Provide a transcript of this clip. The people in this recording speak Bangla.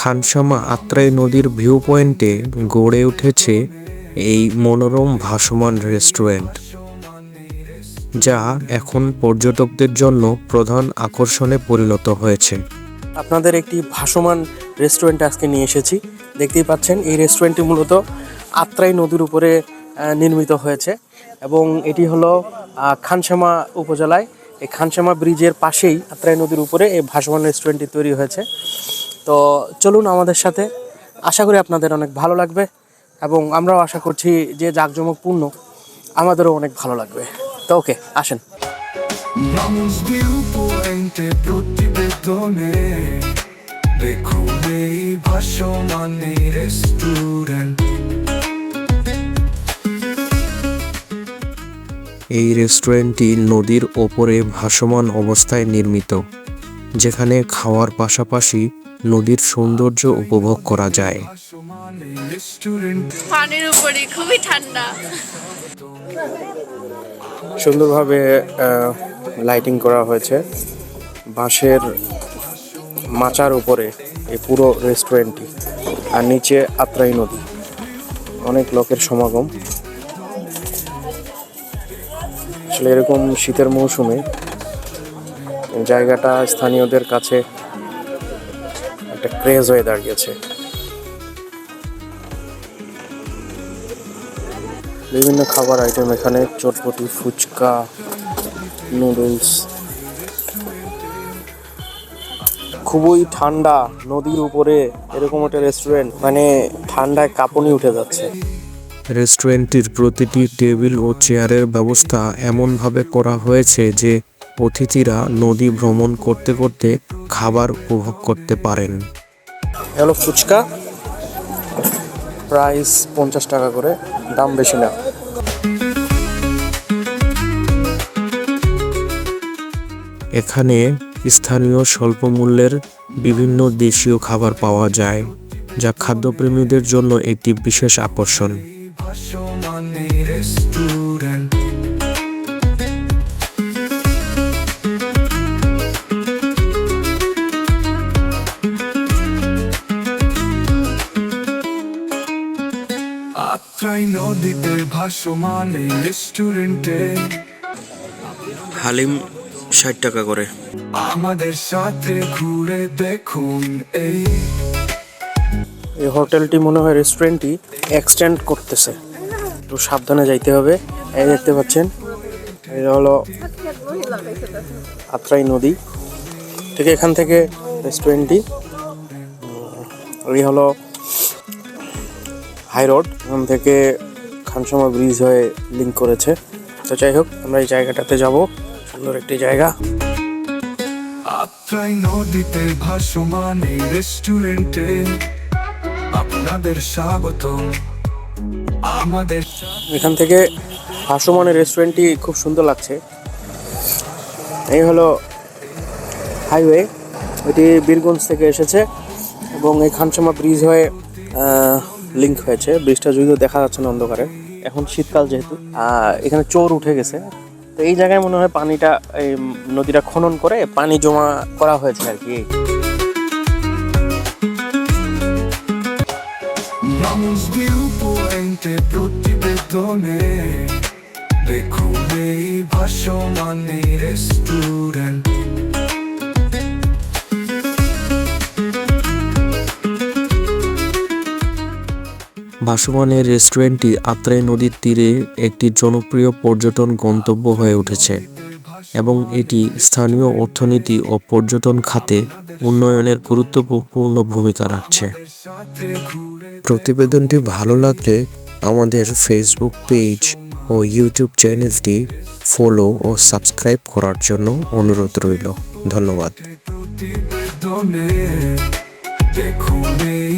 খানসামা আত্রাই নদীর ভিউ পয়েন্টে গড়ে উঠেছে এই মনোরম ভাসমান রেস্টুরেন্ট, যা এখন পর্যটকদের জন্য প্রধান আকর্ষণে পরিণত হয়েছে। আপনাদের একটি ভাসমান রেস্টুরেন্ট আজকে নিয়ে এসেছি। দেখতেই পাচ্ছেন, এই রেস্টুরেন্টটি মূলত আত্রাই নদীর উপরে নির্মিত হয়েছে এবং এটি হলো খানসামা উপজেলায়। এই খানসামা ব্রিজের পাশেই আত্রাই নদীর উপরে এই ভাসমান রেস্টুরেন্টটি তৈরি হয়েছে। তো চলুন আমাদের সাথে। আশা করি আপনাদের অনেক ভালো লাগবে এবং আমরাও আশা করছি যে জাঁকজমকপূর্ণ আমাদেরও অনেক ভালো লাগবে। তো ওকে আসেন। এই রেস্টুরেন্টটি নদীর ওপরে ভাসমান অবস্থায় নির্মিত যেখানে খাওয়ার পাশাপাশি নদীর সৌন্দর্য উপভোগ করা যায়। পানির উপরে খুবই ঠান্ডা। সুন্দরভাবে লাইটিং করা হয়েছে। বাঁশের মাচার উপরে এই পুরো রেস্টুরেন্টটি আর নিচে আত্রাই নদী। অনেক লোকের সমাগম। আসলে এরকম শীতের মৌসুমে জায়গাটা স্থানীয়দের কাছে একটা ক্রেজ হয়ে দাঁড়িয়েছে। বিভিন্ন খাবার আইটেম এখানে, চটপটি, ফুচকা নুডলস খুবই ঠান্ডা, নদীর উপরে, এরকম একটা রেস্টুরেন্ট মানে ঠান্ডায় কাঁপুনি উঠে যাচ্ছে। রেস্টুরেন্টটির প্রতিটি টেবিল ও চেয়ারের ব্যবস্থা এমনভাবে করা হয়েছে যে অতিথিরা নদী ভ্রমণ করতে করতে খাবার উপভোগ করতে পারেন। হলো ফুচকা। প্রাইস পঞ্চাশ টাকা করে দাম বেশি না। এখানে স্থানীয় স্বল্প মূল্যের বিভিন্ন দেশীয় খাবার পাওয়া যায় যা খাদ্যপ্রেমীদের জন্য একটি বিশেষ আকর্ষণ। আত্রাই নদীতে ভাসমান এই রেস্টুরেন্টে হালিম ষাট টাকা করে। আমাদের সাথে ঘুরে দেখুন এই। এই হোটেলটি মনে হয় রেস্টুরেন্টটি এক্সটেন্ড করতেছে। একটু সাবধানে যাইতে হবে। এই দেখতে পাচ্ছেন এটা হলো আত্রাই নদী। ঠিক এখান থেকে রেস্টুরেন্টটি এই হলো হাই রোড এখান থেকে খানসামা ব্রিজ হয়ে লিঙ্ক করেছে। তো যাই হোক আমরা এই জায়গাটাতে যাব। সুন্দর একটি জায়গা। আত্রাই নদীতে ভাসমান এই রেস্টুরেন্টে আপনাদের স্বাগত আমাদের এখান থেকে ভাসমানের রেস্টুরেন্টটি খুব সুন্দর লাগছে। এই হলো হাইওয়ে এটি বীরগঞ্জ থেকে এসেছে। এবং এই খানসামা ব্রিজ হয়ে লিঙ্ক হয়েছে, ব্রিজটা যদিও দেখা যাচ্ছে না অন্ধকারে, এখন শীতকাল যেহেতু এখানে চোর উঠে গেছে। তো এই জায়গায় মনে হয় পানিটা, এই নদীটা খনন করে পানি জমা করা হয়েছে আর কি। দেখুন এই এই রেস্টুরেন্ট ভাসমানের রেস্টুরেন্টটি আত্রাই নদীর তীরে একটি জনপ্রিয় পর্যটন গন্তব্য হয়ে উঠেছে এবং এটি স্থানীয় অর্থনীতি ও পর্যটন খাতে উন্নয়নের গুরুত্বপূর্ণ ভূমিকা রাখছে। প্রতিবেদনটি ভালো লাগলে আমাদের ফেসবুক পেজ ও ইউটিউব চ্যানেলটি ফলো ও সাবস্ক্রাইব করার জন্য অনুরোধ রইল। ধন্যবাদ। দেখুন এই